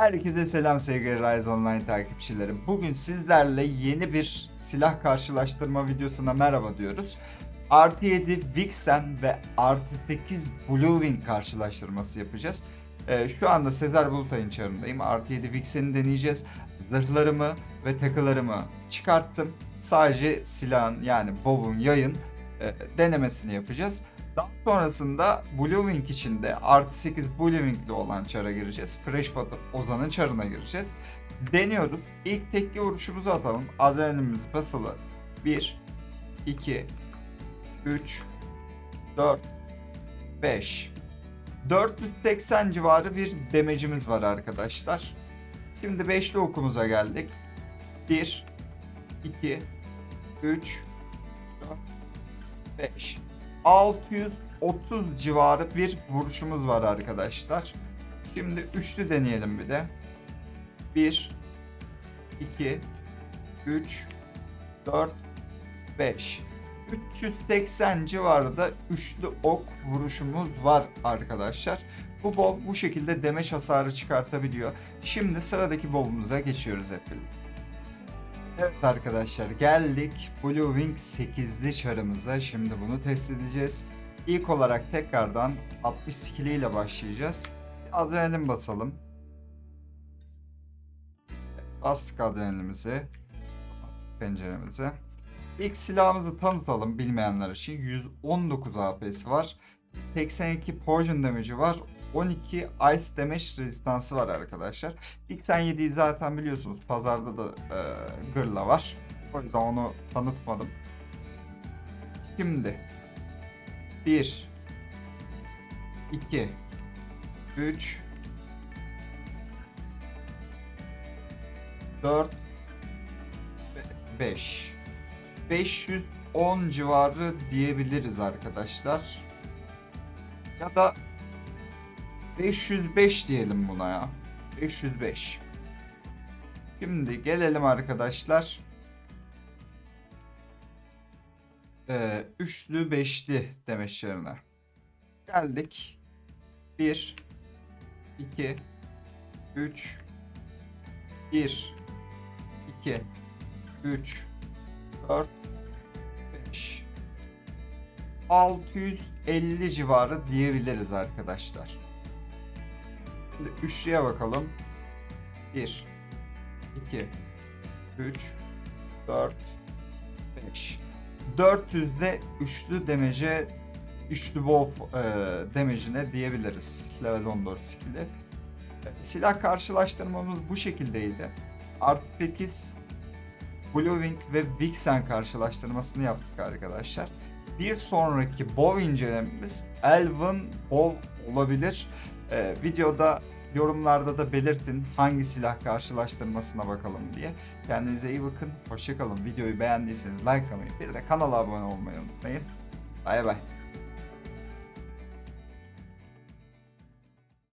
Herkese selam sevgili Rise Online takipçilerim. Bugün sizlerle yeni bir silah karşılaştırma videosuna merhaba diyoruz. Artı 7 Vixen ve artı 8 Blue Wing karşılaştırması yapacağız. Ee, şu anda Sezer Bulutay'ın çarındayım. Artı 7 Vixen'i deneyeceğiz. Zırhlarımı ve takılarımı çıkarttım. Sadece silahın yani bow'un yayın e, denemesini yapacağız. Daha sonrasında Blue Wing için de artı 8 Blue Wing'li olan çara gireceğiz. Fresh Water Ozan'ın çarına gireceğiz. Deniyoruz. İlk tekli vuruşumuzu atalım. Adrenalinimiz basılı. 1, 2, 3, 4, 5. 480 civarı bir demecimiz var arkadaşlar. Şimdi beşli okumuza geldik. 1, 2, 3, 4, 5. 630 civarı bir vuruşumuz var arkadaşlar. Şimdi üçlü deneyelim bir de. 1 2 3 4 5 380 civarında üçlü ok vuruşumuz var arkadaşlar. Bu bow bu şekilde demeç hasarı çıkartabiliyor. Şimdi sıradaki bow'umuza geçiyoruz hep birlikte. Evet arkadaşlar geldik Blue Wing 8'li çarımıza. Şimdi bunu test edeceğiz. İlk olarak tekrardan 60 skill ile başlayacağız. Adrenalin basalım. Bastık adrenalinimizi. Penceremizi. İlk silahımızı tanıtalım bilmeyenler için. 119 AP'si var. 82 poison damage'i var. 12 ice damage rezistansı var arkadaşlar. X7'yi zaten biliyorsunuz pazarda da e, gırla var. O yüzden onu tanıtmadım. Şimdi 1 2 3 4 5 510 civarı diyebiliriz arkadaşlar. Ya da 505 diyelim buna ya. 505. Şimdi gelelim arkadaşlar. Ee, üçlü beşli demeçlerine. Geldik. 1 2 3 1 2 3 4 5 650 civarı diyebiliriz arkadaşlar. Şimdi üçlüye bakalım. 1 2 3 4 5 400'de üçlü demece üçlü wolf e, demecine diyebiliriz. Level 14 skill'i. E, Silah karşılaştırmamız bu şekildeydi. Artı 8 Blue Wing ve Vixen karşılaştırmasını yaptık arkadaşlar. Bir sonraki bow incelememiz Elven Bow olabilir. Ee, videoda yorumlarda da belirtin hangi silah karşılaştırmasına bakalım diye. Kendinize iyi bakın. Hoşçakalın. Videoyu beğendiyseniz like atmayı, bir de kanala abone olmayı unutmayın. Bay bay.